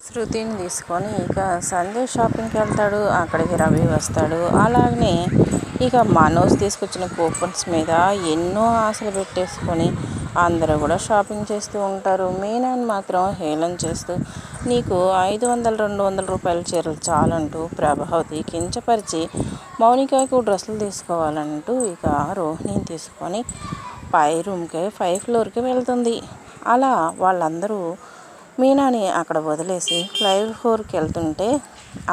శృతిని తీసుకొని ఇక సందేశ్ షాపింగ్కి వెళ్తాడు అక్కడికి రవి వస్తాడు. అలాగనే ఇక మనోజ్ తీసుకొచ్చిన కూపన్స్ మీద ఎన్నో ఆశలు పెట్టేసుకొని అందరూ కూడా షాపింగ్ చేస్తూ ఉంటారు. మీనాన్ మాత్రం హేళన చేస్తూ నీకు ఐదు వందల రెండు వందల రూపాయల చీరలు చాలంటూ ప్రభావతి కించపరిచి మౌనికకు డ్రెస్సులు తీసుకోవాలంటూ ఇక రోహిణిని తీసుకొని పై రూమ్కి ఫైవ్ ఫ్లోర్కి వెళ్తుంది. అలా వాళ్ళందరూ మీనాని అక్కడ వదిలేసి ఫ్లైవ్ ఫోర్కి వెళ్తుంటే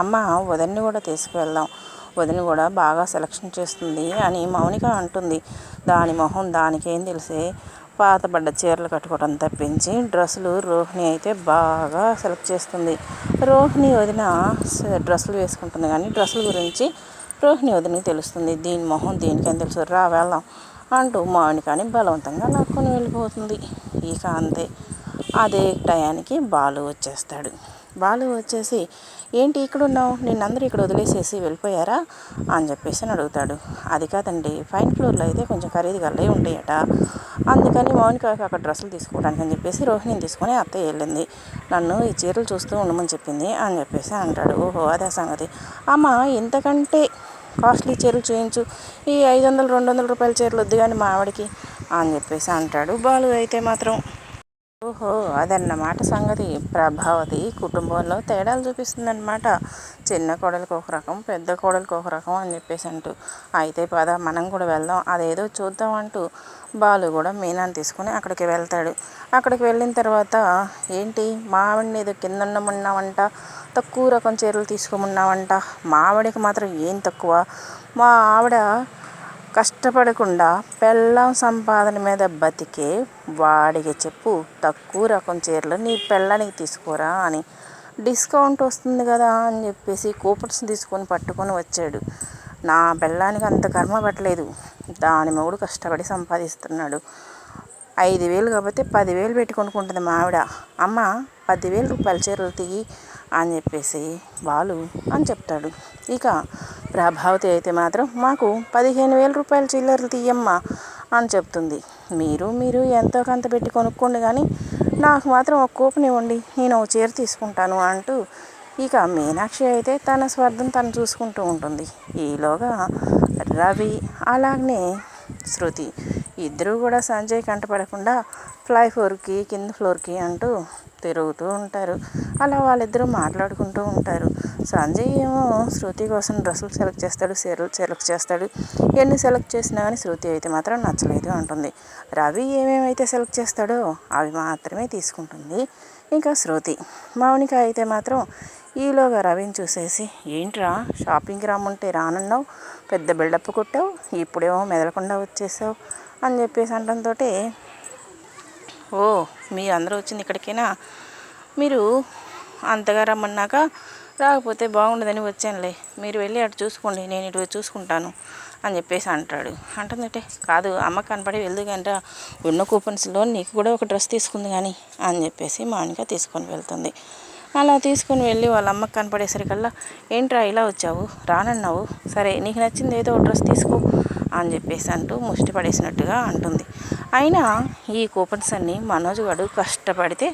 అమ్మ వదిన్ని కూడా తీసుకువెళ్దాం. వదిన కూడా బాగా సెలక్షన్ చేస్తుంది అని మౌనిక అంటుంది. దాని మొహం దానికేం తెలిసే. పాతబడ్డ చీరలు కట్టుకోవడం తప్పించి డ్రెస్సులు రోహిణి అయితే బాగా సెలెక్ట్ చేస్తుంది. రోహిణి వదిన డ్రెస్సులు వేసుకుంటుంది కానీ డ్రెస్సుల గురించి రోహిణి వదినకి తెలుస్తుంది. దీని మొహం దీనికేం తెలుసు? రా వెళ్దాం అంటూ మౌనికని బలవంతంగా లాక్కొని వెళ్ళిపోతుంది. ఇక అంతే. అదే టయానికి బాలు వచ్చేస్తాడు. బాలు వచ్చేసి ఏంటి ఇక్కడ ఉన్నావు నిన్నందరూ ఇక్కడ వదిలేసేసి వెళ్ళిపోయారా? అని చెప్పేసి అడుగుతాడు. అది కాదండి ఫైన్ ఫ్లోర్లో అయితే కొంచెం ఖరీదు గల్లే ఉంటాయట. అందుకని మౌనిక అక్కడ డ్రెస్సులు తీసుకోవడానికి అని చెప్పేసి రోహిణిని తీసుకొని అత్తయ్య వెళ్ళింది. నన్ను ఈ చీరలు చూస్తూ ఉండమని చెప్పింది అని చెప్పేసి అంటాడు. ఓహో అదే సంగతి. అమ్మ ఇంతకంటే కాస్ట్లీ చీరలు చూయించు. ఈ ఐదు వందలు రెండు వందల రూపాయల చీరలు వద్దు కానీ మా ఆవిడకి అని చెప్పేసి అంటాడు. బాలు అయితే మాత్రం ఓహో అదన్నమాట సంగతి. ప్రభావతి కుటుంబంలో తేడాలు చూపిస్తుందన్నమాట. చిన్న కోడలికి ఒక రకం పెద్ద కోడలికి ఒక రకం అని చెప్పేసి అంటూ అయితే పద మనం కూడా వెళ్దాం అదేదో చూద్దాం అంటూ బాలు కూడా మీనాన్ని తీసుకుని అక్కడికి వెళ్తాడు. అక్కడికి వెళ్ళిన తర్వాత ఏంటి మావిడిని ఏదో కింద ఉండమన్నావంట తక్కువ రకం చీరలు తీసుకోమన్నావంట. మావిడికి మాత్రం ఏం తక్కువ? మా ఆవిడ కష్టపడకుండా పెళ్ళాం సంపాదన మీద బతికే వాడికి చెప్పు తక్కువ రకం చీరలు నీ పెళ్ళానికి తీసుకోరా అని. డిస్కౌంట్ వస్తుంది కదా అని చెప్పేసి కూపన్స్ తీసుకొని పట్టుకొని వచ్చాడు. నా పెళ్ళానికి అంత కర్మ పట్టలేదు. దాని మొగుడు కష్టపడి సంపాదిస్తున్నాడు. ఐదు వేలు కాకపోతే పదివేలు పెట్టి కొనుక్కుంటుంది మా ఆవిడ. అమ్మ పదివేలు రూపాయల చీరలు తీయి అని చెప్పేసి వాళ్ళు అని చెప్తాడు. ఇక ప్రభావతి అయితే మాత్రం మాకు పదిహేను వేల రూపాయల చిల్లరలు తీయమ్మా అని చెప్తుంది. మీరు మీరు ఎంతో కొంత పెట్టి కొనుక్కోండి కానీ నాకు మాత్రం ఒక కూపన్ ఇవ్వండి నేను ఒక చీర తీసుకుంటాను అంటూ ఇక మీనాక్షి అయితే తన స్వార్థం తను చూసుకుంటూ ఉంటుంది. ఈలోగా రవి అలాగనే శృతి ఇద్దరూ కూడా సంజయ్ కంటపడకుండా ఫ్లై ఫ్లోర్కి కింద ఫ్లోర్కి అంటూ తిరుగుతూ ఉంటారు. అలా వాళ్ళిద్దరూ మాట్లాడుకుంటూ ఉంటారు. సంజయ్ ఏమో శృతి కోసం డ్రెస్సులు సెలెక్ట్ చేస్తాడు చీరలు సెలెక్ట్ చేస్తాడు. ఎన్ని సెలెక్ట్ చేసినా కానీ శృతి అయితే మాత్రం నచ్చలేదు అంటుంది. రవి ఏమేమైతే సెలెక్ట్ చేస్తాడో అవి మాత్రమే తీసుకుంటుంది. ఇంకా శృతి మౌనిక అయితే మాత్రం ఈలోగా రవిని చూసేసి ఏంట్రా షాపింగ్కి రమ్మంటే రానన్నావు పెద్ద బిల్డప్ కొట్టావు ఇప్పుడేమో మెదలకుండా వచ్చేసావు అని చెప్పేసి అనడంతో ఓ మీ అందరూ వచ్చింది ఇక్కడికైనా? మీరు అంతగా రమ్మన్నాక రాకపోతే బాగుండదని వచ్చానులే. మీరు వెళ్ళి అటు చూసుకోండి నేను ఇటు చూసుకుంటాను అని చెప్పేసి అంటాడు. అంటుందంటే కాదు అమ్మ కనపడి వెళ్దు కంటే ఉన్న కూపన్స్లో నీకు కూడా ఒక డ్రెస్ తీసుకుంది కానీ అని చెప్పేసి మానిక తీసుకొని వెళ్తుంది. అలా తీసుకొని వెళ్ళి వాళ్ళ అమ్మకి కనపడేసరికల్లా ఏంట్రా ఇలా వచ్చావు? రానన్నావు? సరే నీకు నచ్చింది ఏదో డ్రెస్ తీసుకో అని చెప్పేసి అంటూ ముష్టి పడేసినట్టుగా అంటుంది. అయినా ఈ కూపన్స్ అన్నీ మనోజ్ వాడు కష్టపడితే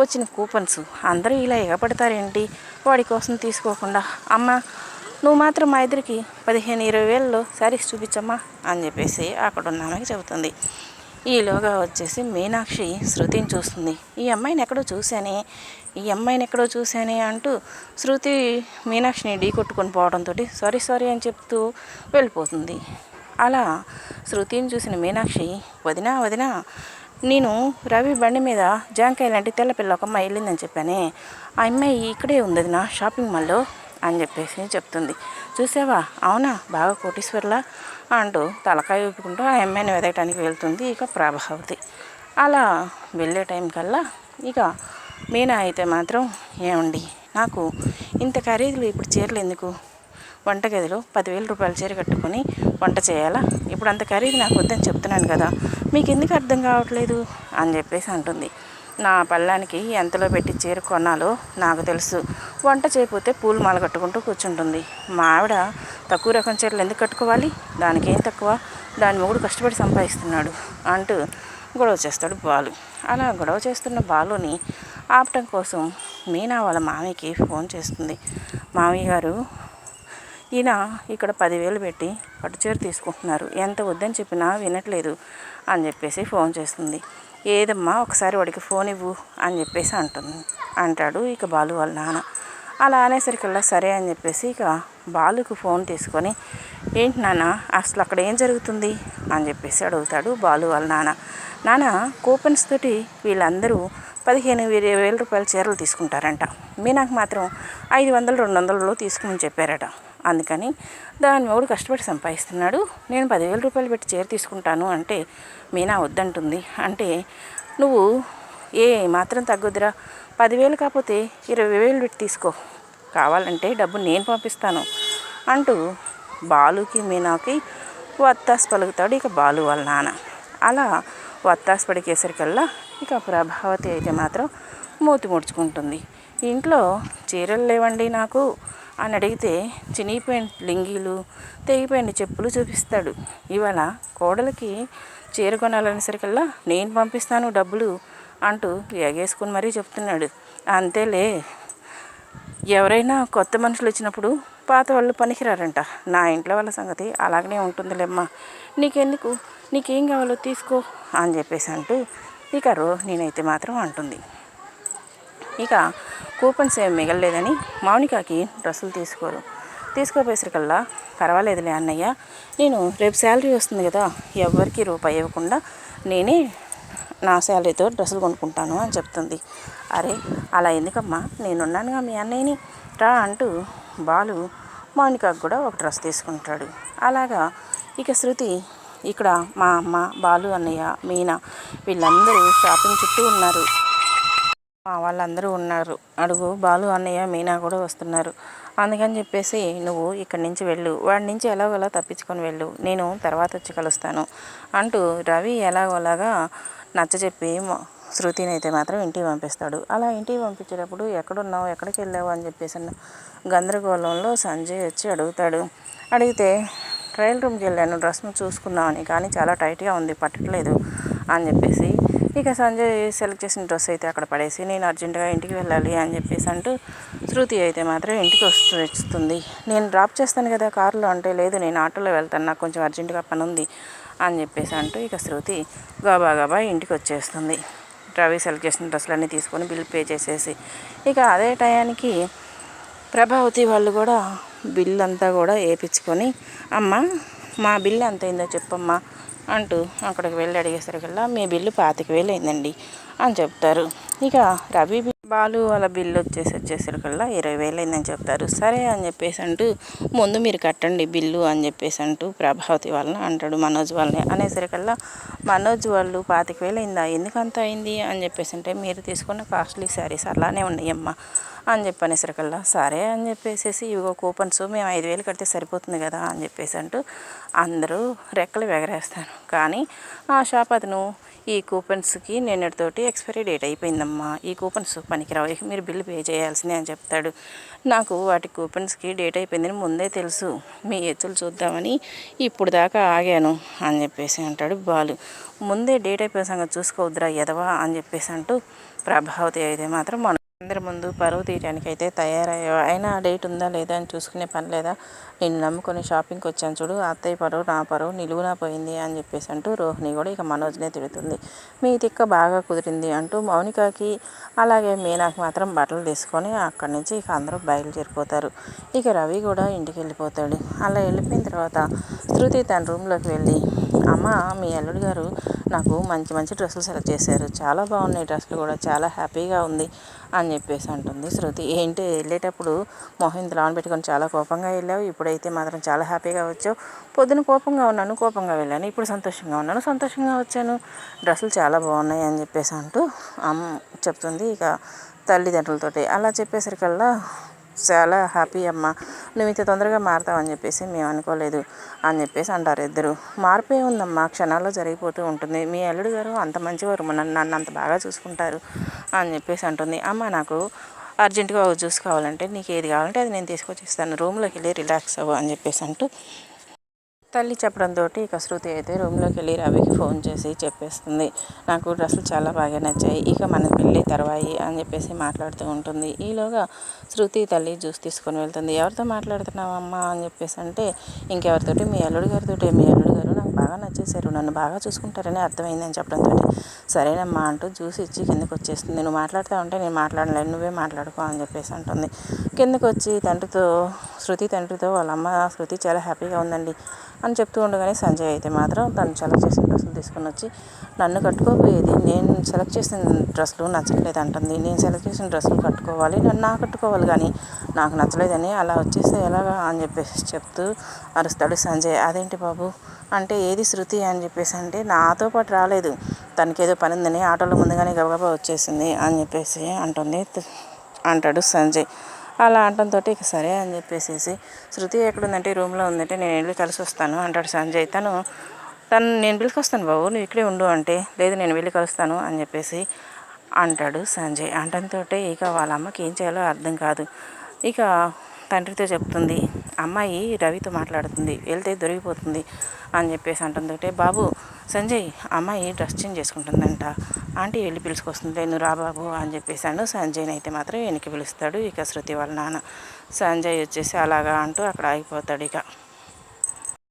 వచ్చిన కూపన్స్ అందరూ ఇలా ఎగపడతారేంటి వాడి కోసం తీసుకోకుండా అమ్మ నువ్వు మాత్రం మా ఇద్దరికి పదిహేను ఇరవై వేలలో శారీస్ చూపించమ్మా అని చెప్పేసి అక్కడ ఉన్న ఆమెకి చెబుతుంది. ఈలోగా వచ్చేసి మీనాక్షి శృతిని చూస్తుంది. ఈ అమ్మాయిని ఎక్కడో చూశానే ఈ అమ్మాయిని ఎక్కడో చూశానే అంటూ శృతి మీనాక్షిని ఢీ కొట్టుకొని పోవడంతో సారీ సారీ అని చెప్తూ వెళ్ళిపోతుంది. అలా శృతిని చూసిన మీనాక్షి వదినా వదినా నేను రవి బండి మీద జాంకాయ లాంటి తెల్ల పిల్ల ఒక అమ్మాయి వెళ్ళిందని చెప్పానే. ఆ అమ్మాయి ఇక్కడే ఉంది నా షాపింగ్ మాల్లో? అని చెప్పేసి చెప్తుంది. చూసావా? అవునా? బాగా కోటీశ్వర్లా? అంటూ తలకాయ ఊపుకుంటూ ఆ అమ్మాయిని వెదగటానికి వెళ్తుంది ఇక ప్రభావతి. అలా వెళ్ళే టైం కల్లా ఇక మీనా అయితే మాత్రం ఏమండి? నాకు ఇంత ఖరీదులు ఇప్పుడు చీరలు ఎందుకు? వంటగదిలో పదివేల రూపాయల చీర కట్టుకొని వంట చేయాలా? ఇప్పుడు అంత ఖరీదు నాకు వద్దని చెప్తున్నాను కదా మీకు ఎందుకు అర్థం కావట్లేదు? అని చెప్పేసి అంటుంది. నా పళ్ళానికి ఎంతలో పెట్టి చీర కొనాలో నాకు తెలుసు. వంట చేయకపోతే పూలు మాల కట్టుకుంటూ కూర్చుంటుంది. మా ఆవిడ తక్కువ రకం చీరలు ఎందుకు కట్టుకోవాలి? దానికి ఏం తక్కువ? దాని మొగుడు కష్టపడి సంపాదిస్తున్నాడు అంటూ గొడవ చేస్తాడు బాలు. అలా గొడవ చేస్తున్న బాలుని ఆపటం కోసం మీనా వాళ్ళ మామయ్యకి ఫోన్ చేస్తుంది. మామయ్య గారు ఈయన ఇక్కడ పదివేలు పెట్టి పట్టుచీర తీసుకుంటున్నారు. ఎంత వద్దని చెప్పినా వినట్లేదు అని చెప్పేసి ఫోన్ చేస్తుంది. ఏదమ్మా ఒకసారి వాడికి ఫోన్ ఇవ్వు అని చెప్పేసి అంటుంది. అంటాడు ఇక బాలు వాళ్ళ నాన్న. అలా అనేసరికల్లా సరే అని చెప్పేసి ఇక బాలుకు ఫోన్ తీసుకొని ఏంటి నాన్న అసలు అక్కడ ఏం జరుగుతుంది? అని చెప్పేసి అడుగుతాడు బాలు వాళ్ళ నాన్న. నాన్న కూపన్స్ తోటి వీళ్ళందరూ పదిహేను ఇరవై వేల రూపాయల చీరలు తీసుకుంటారంట. మీ నాకు మాత్రం ఐదు వందలు రెండు వందలలో తీసుకుని చెప్పారట. అందుకని దాని మూడు కష్టపడి సంపాదిస్తున్నాడు. నేను పదివేల రూపాయలు పెట్టి చీర తీసుకుంటాను అంటే మీనా వద్దంటుంది. అంటే నువ్వు ఏ మాత్రం తగ్గొద్దురా. పదివేలు కాకపోతే ఇరవై వేలు పెట్టి తీసుకో. కావాలంటే డబ్బు నేను పంపిస్తాను అంటూ బాలుకి మీనాకి వత్తాసు పలుకుతాడు ఇక బాలు వాళ్ళ నాన్న. అలా వత్తాసు పడికేసరికల్లా ఇక ప్రభావతి అయితే మాత్రం మూతి ముడుచుకుంటుంది. ఇంట్లో చీరలు లేవండి నాకు. అని అడిగితే చినిగిపోయిన లింగీలు తెగిపోయిన చెప్పులు చూపిస్తాడు. ఇవాళ కోడలికి చీర కొనాలనేసరికల్లా నేను పంపిస్తాను డబ్బులు అంటూ ఎగేసుకుని మరీ చెప్తున్నాడు. అంతేలే ఎవరైనా కొత్త మనుషులు వచ్చినప్పుడు పాత వాళ్ళు పనికిరారంట. నా ఇంట్లో వాళ్ళ సంగతి అలాగనే ఉంటుందిలేమ్మా. నీకెందుకు? నీకేం కావాలో తీసుకో అని చెప్పేసి అంటూ ఇక రో నేనైతే మాత్రం అంటుంది. ఇక కూపన్స్ ఏం మిగలలేదని మౌనికాకి డ్రెస్సులు తీసుకోరు. తీసుకోపోయేసరికల్లా పర్వాలేదులే అన్నయ్య నేను రేపు శాలరీ వస్తుంది కదా ఎవరికి రూపాయి ఇవ్వకుండా నేనే నా శాలరీతో డ్రెస్సులు కొనుక్కుంటాను అని చెప్తుంది. అరే అలా ఎందుకమ్మా? నేనున్నానుగా మీ అన్నయ్యని? రా అంటూ బాలు మౌనికకు కూడా ఒక డ్రెస్ తీసుకుంటాడు. అలాగా ఇక శృతి ఇక్కడ మా అమ్మ బాలు అన్నయ్య మీనా వీళ్ళందరూ షాపింగ్ చుట్టూ ఉన్నారు. మా వాళ్ళందరూ ఉన్నారు. అడుగు బాలు అన్నయ్య మీనా కూడా వస్తున్నారు. అందుకని చెప్పేసి నువ్వు ఇక్కడి నుంచి వెళ్ళు. వాడి నుంచి ఎలాగోలా తప్పించుకొని వెళ్ళు. నేను తర్వాత వచ్చి కలుస్తాను అంటూ రవి ఎలాగోలాగా నచ్చ చెప్పి శృతిని అయితే మాత్రం ఇంటికి పంపిస్తాడు. అలా ఇంటికి పంపించేటప్పుడు ఎక్కడున్నావు ఎక్కడికి వెళ్ళావు అని చెప్పేసి గందరగోళంలో సంజయ్ వచ్చి అడుగుతాడు. అడిగితే ట్రయల్ రూమ్కి వెళ్ళాను డ్రెస్ను చూసుకున్నామని కానీ చాలా టైట్గా ఉంది పట్టట్లేదు అని చెప్పేసి ఇక సంజయ్ సెలెక్ట్ చేసిన డ్రెస్ అయితే అక్కడ పడేసి నేను అర్జెంటుగా ఇంటికి వెళ్ళాలి అని చెప్పేసి అంటూ శృతి అయితే మాత్రం ఇంటికి వస్తూ వస్తుంది. నేను డ్రాప్ చేస్తాను కదా కారులో అంటే లేదు నేను ఆటోలో వెళ్తాను నాకు కొంచెం అర్జెంటుగా పని ఉంది అని చెప్పేసి అంటూ ఇక శృతి గబా గబా ఇంటికి వచ్చేస్తుంది. రవి సెలెక్ట్ చేసిన డ్రెస్సులన్నీ తీసుకొని బిల్ పే చేసేసి ఇక అదే టయానికి ప్రభావతి వాళ్ళు కూడా బిల్ అంతా కూడా వేయించుకొని అమ్మ మా బిల్లు ఎంత అయిందో చెప్పమ్మా అంటూ అక్కడికి వెళ్ళి అడిగేసరికల్లా మీ బిల్లు పాతిక వేలు అయిందండి అని చెప్తారు. ఇక రవి బాలు వాళ్ళ బిల్లు వచ్చేసి వచ్చేసరికల్లా ఇరవై వేలు అయిందని చెప్తారు. సరే అని చెప్పేసి అంటూ ముందు మీరు కట్టండి బిల్లు అని చెప్పేసి అంటూ ప్రభావతి వాళ్ళని అంటాడు మనోజ్ వాళ్ళని. అనేసరికల్లా మనోజ్ వాళ్ళు పాతిక వేలు అయిందా? ఎందుకంత అయింది? అని చెప్పేసి అంటే మీరు తీసుకున్న కాస్ట్లీ శారీస్ అలానే ఉన్నాయమ్మా అని చెప్పనేసరికల్లా సరే అని చెప్పేసి ఇవిగో కూపన్స్ మేము ఐదు వేలు కడితే సరిపోతుంది కదా అని చెప్పేసి అంటూ అందరూ రెక్కలు ఎగరేస్తారు కానీ ఆ షాప్ అతను ఈ కూపన్స్కి నిన్నటితోటి ఎక్స్పైరీ డేట్ అయిపోయిందమ్మా. ఈ కూపన్స్ పనికిరావు మీరు బిల్లు పే చేయాల్సిందే అని చెప్తాడు. నాకు వాటి కూపన్స్కి డేట్ అయిపోయిందని ముందే తెలుసు. మీ ఎత్తులు చూద్దామని ఇప్పుడు దాకా ఆగాను అని చెప్పేసి అంటాడు బాలు. ముందే డేట్ అయిపోయిన సంగతి చూసుకోవద్దురా ఎదవా అని చెప్పేసి అంటూ ప్రభావతి అయితే మాత్రం మన అందరి ముందు పరువు తీయడానికి అయితే తయారయ్యా. అయినా డేట్ ఉందా లేదా అని చూసుకునే పని లేదా? నేను నమ్ముకొని షాపింగ్కి వచ్చాను చూడు అత్తయ్య పరువు నా పరువు నిలువునా పోయింది అని చెప్పేసి అంటూ రోహిణి కూడా ఇక మనోజ్నే తిడుతుంది. మీ తిక్క బాగా కుదిరింది అంటూ మౌనికకి అలాగే మీనాకి మాత్రం బట్టలు తీసుకొని అక్కడి నుంచి ఇక అందరూ బయలుదేరిపోతారు. ఇక రవి కూడా ఇంటికి వెళ్ళిపోతాడు అలా వెళ్ళిపోయిన తర్వాత శృతి తన రూమ్లోకి వెళ్ళి అమ్మ మీ అల్లుడు గారు నాకు మంచి మంచి డ్రెస్సులు సెలెక్ట్ చేశారు. చాలా బాగున్నాయి డ్రెస్సులు కూడా. చాలా హ్యాపీగా ఉంది. అని చెప్పేసి అంటుంది శృతి. ఏంటి వెళ్ళేటప్పుడు మొహం లాన్ పెట్టుకొని చాలా కోపంగా వెళ్ళావు ఇప్పుడైతే మాత్రం చాలా హ్యాపీగా వచ్చావు. పొద్దున కోపంగా ఉన్నాను కోపంగా వెళ్ళాను ఇప్పుడు సంతోషంగా ఉన్నాను సంతోషంగా వచ్చాను. డ్రెస్సులు చాలా బాగున్నాయి అని చెప్పేసి అంటూ అమ్మ చెప్తుంది ఇక తల్లిదండ్రులతోటి. అలా చెప్పేసరికల్లా చాలా హ్యాపీ అమ్మ. నువ్వు ఇంత తొందరగా మారుతావని చెప్పేసి మేము అనుకోలేదు అని చెప్పేసి అంటారు ఇద్దరు. మార్పే ఉందమ్మా. క్షణాల్లో జరిగిపోతూ ఉంటుంది. మీ అల్లుడు గారు అంత మంచివారు. నన్ను నన్ను అంత బాగా చూసుకుంటారు అని చెప్పేసి అంటుంది. అమ్మ నాకు అర్జెంటుగా జ్యూస్ కావాలంటే నీకు ఏది కావాలంటే అది నేను తీసుకొచ్చి ఇస్తాను రూమ్లోకి వెళ్ళి రిలాక్స్ అవ్వు అని చెప్పేసి అంటూ తల్లి చెప్పడంతో ఇక శృతి అయితే రూమ్లోకి వెళ్ళి రవికి ఫోన్ చేసి చెప్పేస్తుంది. నాకు డ్రెస్సులు చాలా బాగా నచ్చాయి. ఇక మన పెళ్ళి తర్వాయి అని చెప్పేసి మాట్లాడుతూ ఉంటుంది. ఈలోగా శృతి తల్లి జ్యూస్ తీసుకొని వెళ్తుంది. ఎవరితో మాట్లాడుతున్నావు అమ్మ? అని చెప్పేసి అంటే ఇంకెవరితోటి? మీ అల్లుడు గారితో మీ అల్లుడు గారు నాకు బాగా నచ్చేసారు నన్ను బాగా చూసుకుంటారని అర్థమైందని చెప్పడంతో సరేనమ్మా అంటూ జ్యూస్ ఇచ్చి కిందకు వచ్చేస్తుంది. నువ్వు మాట్లాడుతూ ఉంటే నేను మాట్లాడలేను. నువ్వే మాట్లాడుకో అని చెప్పేసి అంటుంది. కిందకు వచ్చి తండ్రితో శృతి తండ్రితో వాళ్ళ అమ్మ శృతి చాలా హ్యాపీగా ఉందండి. అని చెప్తూ ఉండగానే సంజయ్ అయితే మాత్రం తను సెలెక్ట్ చేసిన డ్రెస్సులు తీసుకొని వచ్చి నన్ను కట్టుకోపోయేది నేను సెలెక్ట్ చేసిన డ్రెస్సులు నచ్చట్లేదు అంటుంది. నేను సెలెక్ట్ చేసిన డ్రెస్సులు కట్టుకోవాలి నన్ను నా కట్టుకోవాలి కానీ నాకు నచ్చలేదని అలా వచ్చేస్తే ఎలాగా? అని చెప్పేసి చెప్తూ అరుస్తాడు సంజయ్. అదేంటి బాబు? అంటే ఏది శృతి? అని చెప్పేసి అంటే నాతో పాటు రాలేదు. తనకి ఏదో పని ఉందని ఆటోలో ముందుగానే గబగబా వచ్చేసింది అని చెప్పేసి అంటుంది అంటాడు సంజయ్. అలా అనడంతో ఇక సరే అని చెప్పేసేసి శృతి ఎక్కడుందంటే రూమ్లో ఉందంటే నేను వెళ్ళి కలిసి వస్తాను అంటాడు సంజయ్. తను తను నేను పిలుచుకొస్తాను బాబు నువ్వు ఇక్కడే ఉండు అంటే లేదు నేను వెళ్ళి కలుస్తాను అని చెప్పేసి అంటాడు సంజయ్. అంటంతో ఇక వాళ్ళ అమ్మకి ఏం చేయాలో అర్థం కాదు. ఇక తండ్రితో చెప్తుంది అమ్మాయి రవితో మాట్లాడుతుంది వెళ్తే దొరికిపోతుంది అని చెప్పేసి అంటుందంటే బాబు సంజయ్ అమ్మాయి డ్రెస్ చేంజ్ చేసుకుంటుందంట. ఆంటీ వెళ్ళి పిలుచుకొస్తుంది నువ్వు రా బాబు అని చెప్పేసాను సంజయ్ని అయితే మాత్రం వెనక్కి పిలుస్తాడు ఇక శృతి వాళ్ళ నాన్న. సంజయ్ వచ్చేసి అలాగా అంటూ అక్కడ ఆగిపోతాడు ఇక.